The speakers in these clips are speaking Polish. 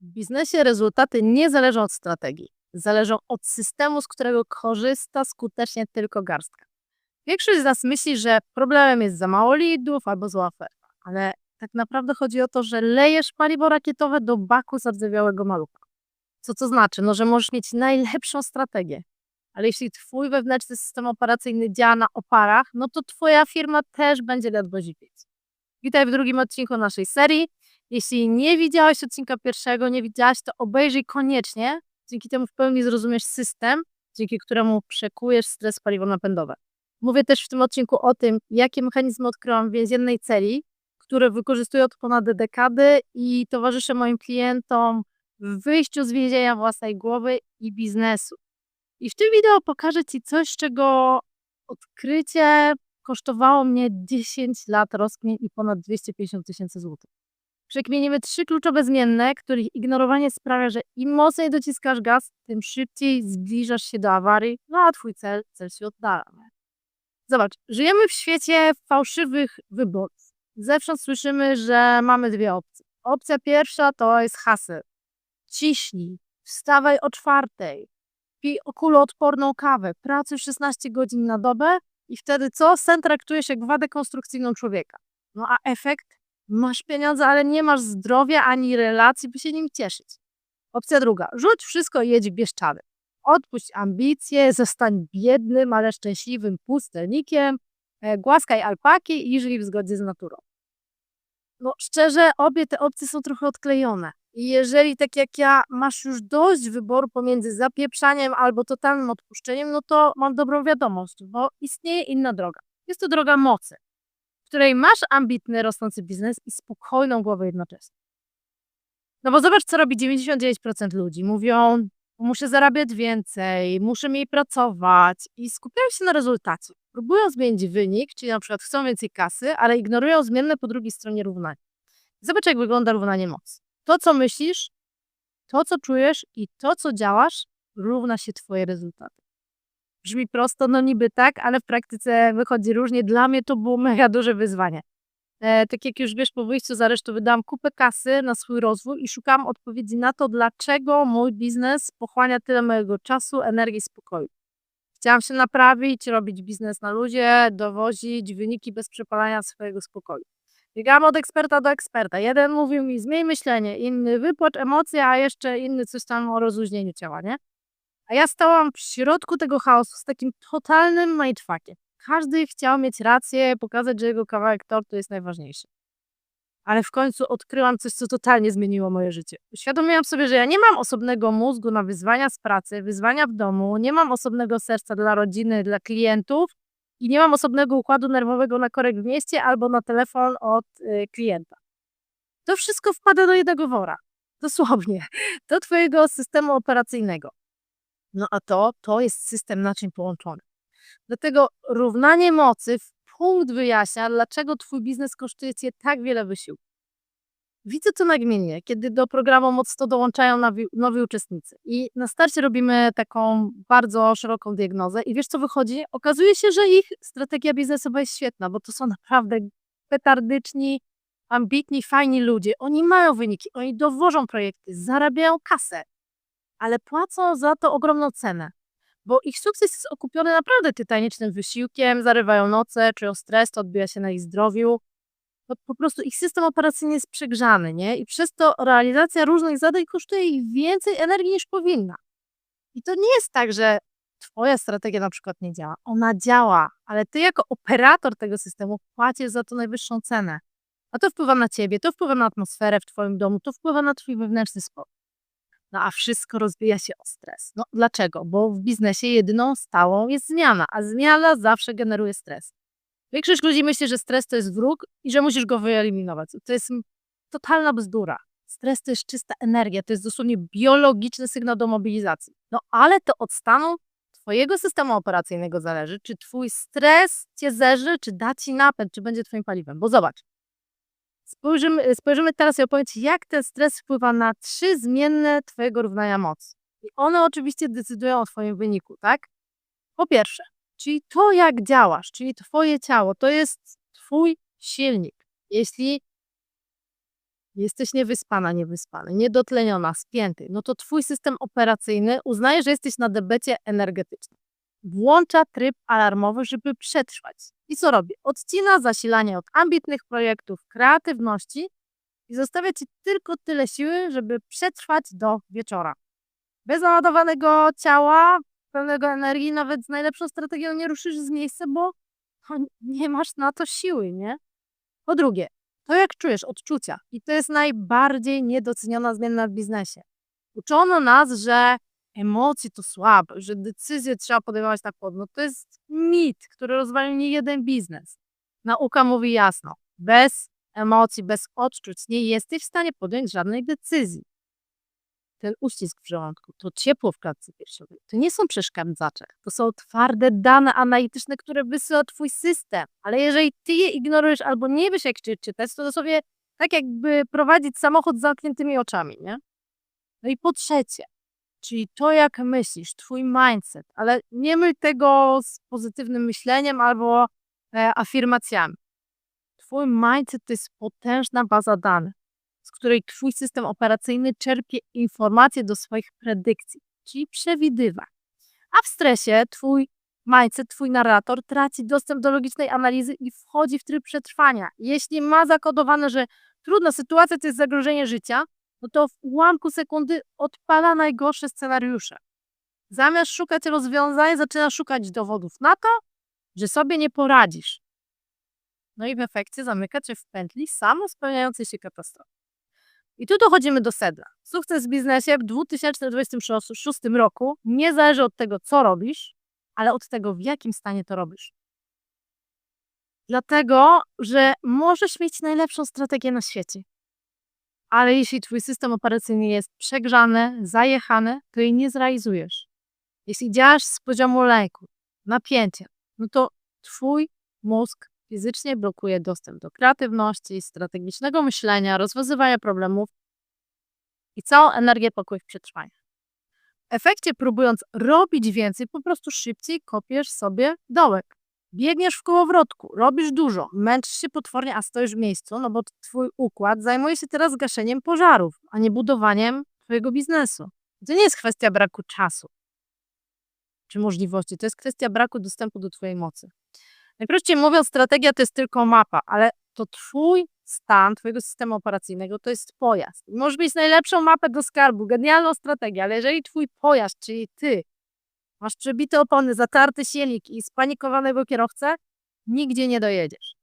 W biznesie rezultaty nie zależą od strategii, zależą od systemu, z którego korzysta skutecznie tylko garstka. Większość z nas myśli, że problemem jest za mało lidów albo zła oferta, ale tak naprawdę chodzi o to, że lejesz paliwo rakietowe do baku zardzewiałego malucha. Co to znaczy? No, że możesz mieć najlepszą strategię, ale jeśli twój wewnętrzny system operacyjny działa na oparach, no to twoja firma też będzie ledwo zipieć. Witaj w drugim odcinku naszej serii. Jeśli nie widziałeś odcinka pierwszego, nie widziałaś, to obejrzyj koniecznie. Dzięki temu w pełni zrozumiesz system, dzięki któremu przekujesz stres paliwo napędowe. Mówię też w tym odcinku o tym, jakie mechanizmy odkryłam w więziennej celi, które wykorzystuję od ponad dekady i towarzyszę moim klientom w wyjściu z więzienia własnej głowy i biznesu. I w tym wideo pokażę Ci coś, czego odkrycie kosztowało mnie 10 lat rozkmin i ponad 250 tysięcy złotych. Przekmienimy trzy kluczowe zmienne, których ignorowanie sprawia, że im mocniej dociskasz gaz, tym szybciej zbliżasz się do awarii, no a twój cel, cel się oddala. Zobacz, żyjemy w świecie fałszywych wyborów. Zewsząd słyszymy, że mamy dwie opcje. Opcja pierwsza to jest haseł. Ciśnij, wstawaj o czwartej, pij okuloodporną kawę, pracuj 16 godzin na dobę i wtedy co? Sen traktujesz jak wadę konstrukcyjną człowieka. No a efekt? Masz pieniądze, ale nie masz zdrowia ani relacji, by się nim cieszyć. Opcja druga. Rzuć wszystko i jedź Bieszczady. Odpuść ambicje, zostań biednym, ale szczęśliwym pustelnikiem, e, głaskaj alpaki i żyj w zgodzie z naturą. No szczerze, obie te opcje są trochę odklejone. I jeżeli tak jak ja masz już dość wyboru pomiędzy zapieprzaniem albo totalnym odpuszczeniem, no to mam dobrą wiadomość, bo istnieje inna droga. Jest to droga mocy, której masz ambitny, rosnący biznes i spokojną głowę jednocześnie. No bo zobacz, co robi 99% ludzi. Mówią, muszę zarabiać więcej, muszę mniej pracować i skupiają się na rezultacie. Próbują zmienić wynik, czyli na przykład chcą więcej kasy, ale ignorują zmienne po drugiej stronie równania. Zobacz, jak wygląda równanie mocy. To, co myślisz, to, co czujesz i to, co działasz, równa się Twoje rezultaty. Brzmi prosto, no niby tak, ale w praktyce wychodzi różnie. Dla mnie to było mega duże wyzwanie. E, tak jak już wiesz, po wyjściu z aresztu wydałam kupę kasy na swój rozwój i szukałam odpowiedzi na to, dlaczego mój biznes pochłania tyle mojego czasu, energii spokoju. Chciałam się naprawić, robić biznes na ludzie, dowozić wyniki bez przepalania swojego spokoju. Biegałam od eksperta do eksperta. Jeden mówił mi zmień myślenie, inny wypłacz emocje, a jeszcze inny coś tam o rozluźnieniu ciała, nie? A ja stałam w środku tego chaosu z takim totalnym mindfuckiem. Każdy chciał mieć rację, pokazać, że jego kawałek tortu jest najważniejszy. Ale w końcu odkryłam coś, co totalnie zmieniło moje życie. Uświadomiłam sobie, że ja nie mam osobnego mózgu na wyzwania z pracy, wyzwania w domu, nie mam osobnego serca dla rodziny, dla klientów i nie mam osobnego układu nerwowego na korek w mieście albo na telefon od y, klienta. To wszystko wpada do jednego wora. Dosłownie. Do twojego systemu operacyjnego. No a to, to jest system naczyń połączonych. Dlatego równanie mocy w punkt wyjaśnia, dlaczego twój biznes kosztuje cię tak wiele wysiłku. Widzę to nagminnie, kiedy do programu mocno dołączają nowi, nowi uczestnicy. I na starcie robimy taką bardzo szeroką diagnozę i wiesz co wychodzi? Okazuje się, że ich strategia biznesowa jest świetna, bo to są naprawdę petardyczni, ambitni, fajni ludzie. Oni mają wyniki, oni dowożą projekty, zarabiają kasę, ale płacą za to ogromną cenę bo ich sukces jest okupiony naprawdę tytanicznym wysiłkiem, zarywają noce, czują stres, to odbija się na ich zdrowiu. Po prostu ich system operacyjny jest przegrzany, nie? I przez to realizacja różnych zadań kosztuje ich więcej energii niż powinna. I to nie jest tak, że twoja strategia na przykład nie działa. Ona działa, ale ty jako operator tego systemu płacisz za to najwyższą cenę. A to wpływa na ciebie, to wpływa na atmosferę w twoim domu, to wpływa na twój wewnętrzny spokój. No a wszystko rozbija się o stres. No dlaczego? Bo w biznesie jedyną stałą jest zmiana, a zmiana zawsze generuje stres. Większość ludzi myśli, że stres to jest wróg i że musisz go wyeliminować. To jest totalna bzdura. Stres to jest czysta energia, to jest dosłownie biologiczny sygnał do mobilizacji. No ale to od stanu twojego systemu operacyjnego zależy, czy twój stres cię zerzy, czy da ci napęd, czy będzie twoim paliwem. Bo zobacz, Spojrzymy, spojrzymy teraz i opowiem jak ten stres wpływa na trzy zmienne Twojego równania mocy. I one oczywiście decydują o Twoim wyniku, tak? Po pierwsze, czyli to, jak działasz, czyli Twoje ciało, to jest Twój silnik. Jeśli jesteś niewyspana, niewyspany, niedotleniona, spięty, no to twój system operacyjny uznaje, że jesteś na debecie energetycznym. Włącza tryb alarmowy, żeby przetrwać. I co robi? Odcina zasilanie od ambitnych projektów, kreatywności i zostawia ci tylko tyle siły, żeby przetrwać do wieczora. Bez naładowanego ciała, pełnego energii, nawet z najlepszą strategią nie ruszysz z miejsca, bo no, nie masz na to siły, nie? Po drugie, to jak czujesz odczucia. I to jest najbardziej niedoceniona zmiana w biznesie. Uczono nas, że emocje to słabe, że decyzje trzeba podejmować na chłodno. To jest mit, który rozwalił nie jeden biznes. Nauka mówi jasno, bez emocji, bez odczuć nie jesteś w stanie podjąć żadnej decyzji. Ten uścisk w żołądku, to ciepło w klatce piersiowej, to nie są przeszkadzacze, to są twarde dane analityczne, które wysyła twój system. Ale jeżeli ty je ignorujesz albo nie wiesz, jak je czytać, to dosłownie tak jakby prowadzić samochód z zamkniętymi oczami, nie? No i po trzecie, czyli to, jak myślisz, twój mindset, ale nie myl tego z pozytywnym myśleniem albo e, afirmacjami. Twój mindset to jest potężna baza danych, z której twój system operacyjny czerpie informacje do swoich predykcji, czyli przewidywań. A w stresie twój mindset, twój narrator traci dostęp do logicznej analizy i wchodzi w tryb przetrwania. Jeśli ma zakodowane, że trudna sytuacja to jest zagrożenie życia, no to w ułamku sekundy odpala najgorsze scenariusze. Zamiast szukać rozwiązań, zaczyna szukać dowodów na to, że sobie nie poradzisz. No i w efekcie zamyka cię w pętli samo spełniającej się katastrofy. I tu dochodzimy do sedna. Sukces w biznesie w 2026 roku nie zależy od tego, co robisz, ale od tego, w jakim stanie to robisz. Dlatego, że możesz mieć najlepszą strategię na świecie, ale jeśli twój system operacyjny jest przegrzany, zajechany, to jej nie zrealizujesz. Jeśli działasz z poziomu lęku, napięcia, no to twój mózg fizycznie blokuje dostęp do kreatywności, strategicznego myślenia, rozwiązywania problemów i całą energię pokój w przetrwaniu. W efekcie, próbując robić więcej, po prostu szybciej kopiesz sobie dołek. Biegniesz w kołowrotku, robisz dużo, męczysz się potwornie, a stoisz w miejscu, no bo twój układ zajmuje się teraz gaszeniem pożarów, a nie budowaniem twojego biznesu. To nie jest kwestia braku czasu czy możliwości, to jest kwestia braku dostępu do twojej mocy. Najprościej mówiąc, strategia to jest tylko mapa, ale to twój stan, twojego systemu operacyjnego to jest pojazd. Możesz mieć najlepszą mapę do skarbu, genialną strategię, ale jeżeli twój pojazd, czyli ty, masz przebite opony, zatarty silnik i spanikowanego kierowcę, nigdzie nie dojedziesz.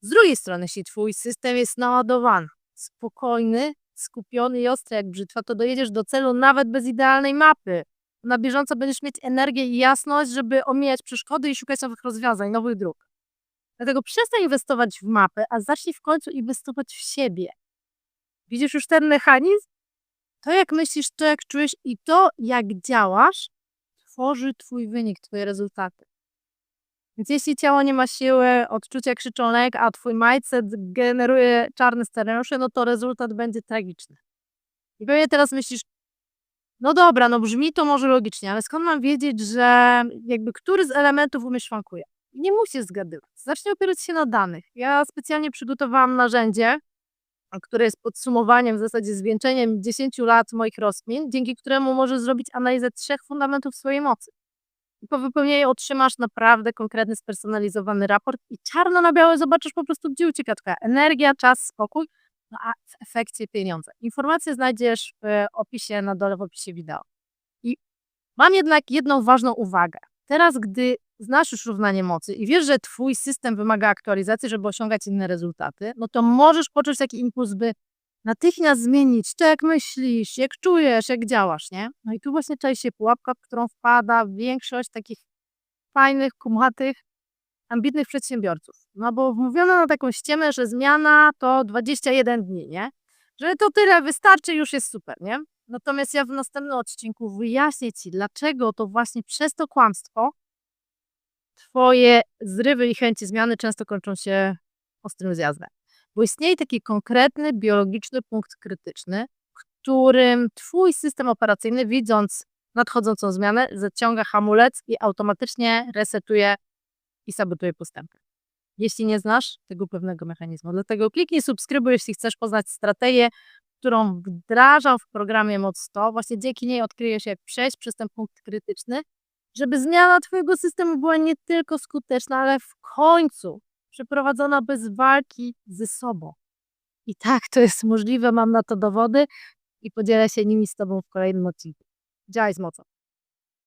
Z drugiej strony, jeśli twój system jest naładowany, spokojny, skupiony i ostry jak brzytwa, to dojedziesz do celu nawet bez idealnej mapy. Na bieżąco będziesz mieć energię i jasność, żeby omijać przeszkody i szukać nowych rozwiązań, nowych dróg. Dlatego przestań inwestować w mapy, a zacznij w końcu inwestować w siebie. Widzisz już ten mechanizm? To, jak myślisz, to, jak czujesz i to, jak działasz, tworzy Twój wynik, Twoje rezultaty. Więc jeśli ciało nie ma siły, odczucia krzyczą lęk, a Twój mindset generuje czarne scenariusze, no to rezultat będzie tragiczny. I pewnie teraz myślisz, no dobra, no brzmi to może logicznie, ale skąd mam wiedzieć, że jakby który z elementów u mnie szwankuje? Nie musisz zgadywać. Zacznij opierać się na danych. Ja specjalnie przygotowałam narzędzie, które jest podsumowaniem, w zasadzie zwieńczeniem 10 lat moich rozkmin, dzięki któremu możesz zrobić analizę trzech fundamentów swojej mocy. I po wypełnieniu otrzymasz naprawdę konkretny, spersonalizowany raport i czarno na białe zobaczysz po prostu, gdzie ucieka twoja energia, czas, spokój, no a w efekcie pieniądze. Informacje znajdziesz w opisie na dole w opisie wideo. I mam jednak jedną ważną uwagę. Teraz, gdy znasz już równanie mocy i wiesz, że twój system wymaga aktualizacji, żeby osiągać inne rezultaty, no to możesz poczuć taki impuls, by natychmiast zmienić to, jak myślisz, jak czujesz, jak działasz, nie? No i tu właśnie czai się pułapka, w którą wpada większość takich fajnych, kumatych, ambitnych przedsiębiorców. No bo wmówiono na taką ściemę, że zmiana to 21 dni, nie? Że to tyle wystarczy, już jest super, nie? Natomiast ja w następnym odcinku wyjaśnię Ci, dlaczego to właśnie przez to kłamstwo Twoje zrywy i chęci zmiany często kończą się ostrym zjazdem. Bo istnieje taki konkretny, biologiczny punkt krytyczny, którym Twój system operacyjny, widząc nadchodzącą zmianę, zaciąga hamulec i automatycznie resetuje i sabotuje postępy. jeśli nie znasz tego pewnego mechanizmu. Dlatego kliknij subskrybuj, jeśli chcesz poznać strategię, którą wdrażam w programie Moc 100. Właśnie dzięki niej odkryjesz, jak przejść przez ten punkt krytyczny, żeby zmiana Twojego systemu była nie tylko skuteczna, ale w końcu przeprowadzona bez walki ze sobą. I tak to jest możliwe, mam na to dowody i podzielę się nimi z Tobą w kolejnym odcinku. Działaj z mocą.